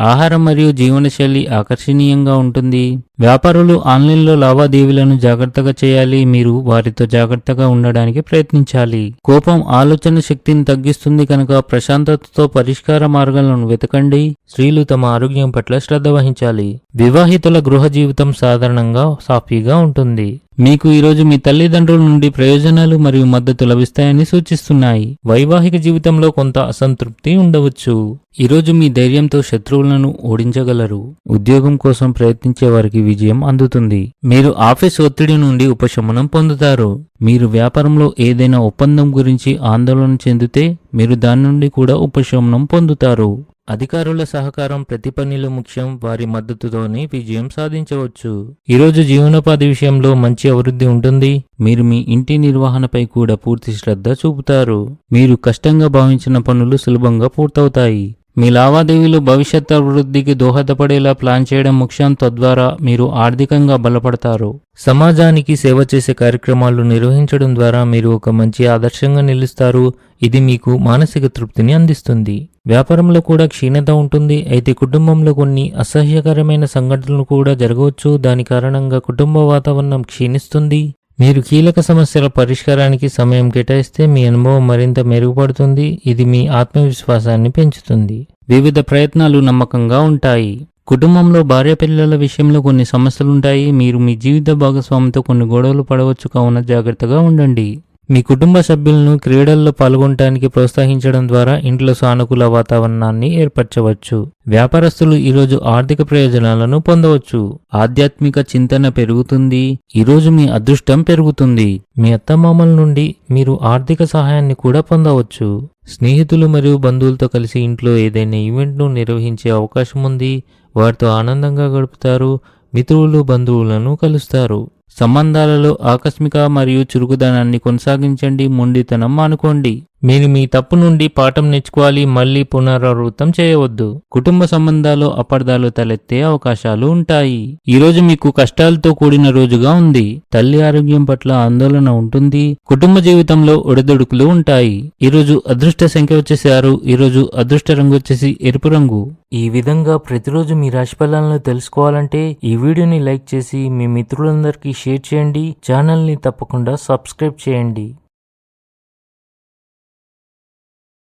ఆహారం మరియు జీవనశైలి ఆకర్షణీయంగా ఉంటుంది. వ్యాపారులు ఆన్లైన్లో లావాదేవీలను జాగ్రత్తగా చేయాలి. మీరు వారితో జాగ్రత్తగా ఉండడానికి ప్రయత్నించాలి. కోపం ఆలోచన శక్తిని తగ్గిస్తుంది కనుక ప్రశాంతతతో పరిష్కార మార్గాలను వెతకండి. స్త్రీలు తమ ఆరోగ్యం పట్ల శ్రద్ధ వహించాలి. వివాహితుల గృహ జీవితం సాధారణంగా సాఫీగా ఉంటుంది. మీకు ఈరోజు మీ తల్లిదండ్రుల నుండి ప్రయోజనాలు మరియు మద్దతు లభిస్తాయని సూచిస్తున్నాయి. వైవాహిక జీవితంలో కొంత అసంతృప్తి ఉండవచ్చు. ఈరోజు మీ ధైర్యంతో శత్రువులను ఓడించగలరు. ఉద్యోగం కోసం ప్రయత్నించే వారికి విజయం అందుతుంది. మీరు ఆఫీస్ ఒత్తిడి నుండి ఉపశమనం పొందుతారు. మీరు వ్యాపారంలో ఏదైనా ఒప్పందం గురించి ఆందోళన చెందితే మీరు దాని నుండి కూడా ఉపశమనం పొందుతారు. అధికారుల సహకారం ప్రతి పనిలో ముఖ్యం వారి మద్దతుతోనే విజయం సాధించవచ్చు. ఈరోజు జీవనోపాధి విషయంలో మంచి అభివృద్ధి ఉంటుంది. మీరు మీ ఇంటి నిర్వహణపై కూడా పూర్తి శ్రద్ధ చూపుతారు. మీరు కష్టంగా భావించిన పనులు సులభంగా పూర్తవుతాయి. మీ లావాదేవీలు భవిష్యత్ అభివృద్ధికి దోహదపడేలా ప్లాన్ చేయడం ముఖ్యం. తద్వారా మీరు ఆర్థికంగా బలపడతారు. సమాజానికి సేవ చేసే కార్యక్రమాలు నిర్వహించడం ద్వారా మీరు ఒక మంచి ఆదర్శంగా నిలుస్తారు. ఇది మీకు మానసిక తృప్తిని అందిస్తుంది. వ్యాపారంలో కూడా క్షీణత ఉంటుంది. అయితే కుటుంబంలో కొన్ని అసహ్యకరమైన సంఘటనలు కూడా జరగవచ్చు. దాని కారణంగా కుటుంబ వాతావరణం క్షీణిస్తుంది. మీరు కీలక సమస్యల పరిష్కారానికి సమయం కేటాయిస్తే మీ అనుభవం మరింత మెరుగుపడుతుంది. ఇది మీ ఆత్మవిశ్వాసాన్ని పెంచుతుంది. వివిధ ప్రయత్నాలు నమ్మకంగా ఉంటాయి. కుటుంబంలో భార్య పిల్లల విషయంలో కొన్ని సమస్యలుంటాయి. మీరు మీ జీవిత భాగస్వామితో కొన్ని గొడవలు పడవచ్చు. కావున జాగ్రత్తగా ఉండండి. మీ కుటుంబ సభ్యులను క్రీడల్లో పాల్గొనడానికి ప్రోత్సహించడం ద్వారా ఇంట్లో సానుకూల వాతావరణాన్ని ఏర్పరచవచ్చు. వ్యాపారస్తులు ఈరోజు ఆర్థిక ప్రయోజనాలను పొందవచ్చు. ఆధ్యాత్మిక చింతన పెరుగుతుంది. ఈరోజు మీ అదృష్టం పెరుగుతుంది. మీ అత్తమామల నుండి మీరు ఆర్థిక సహాయాన్ని కూడా పొందవచ్చు. స్నేహితులు మరియు బంధువులతో కలిసి ఇంట్లో ఏదైనా ఈవెంట్ను నిర్వహించే అవకాశం ఉంది. వారితో ఆనందంగా గడుపుతారు. మిత్రులు బంధువులను కలుస్తారు. సంబంధాలలో ఆకస్మిక మరియు చురుకుదనాన్ని కొనసాగించండి మొండితనం అనుకోండి మీరు మీ తప్పు నుండి పాఠం నేర్చుకోవాలి మళ్ళీ పునరావృతం చేయవద్దు. కుటుంబ సంబంధాలు అపార్థాలు తలెత్తే అవకాశాలు ఉంటాయి. ఈరోజు మీకు కష్టాలతో కూడిన రోజుగా ఉంది. తల్లి ఆరోగ్యం పట్ల ఆందోళన ఉంటుంది. కుటుంబ జీవితంలో ఒడిదొడుకులు ఉంటాయి. ఈ రోజు అదృష్ట సంఖ్య వచ్చేసి ఆరు ఈరోజు అదృష్ట రంగు వచ్చేసి ఎరుపు రంగు. ఈ విధంగా ప్రతిరోజు మీ రాశి ఫలాలను తెలుసుకోవాలంటే ఈ వీడియోని లైక్ చేసి మీ మిత్రులందరికీ షేర్ చేయండి. ఛానల్ని తప్పకుండా సబ్స్క్రైబ్ చేయండి.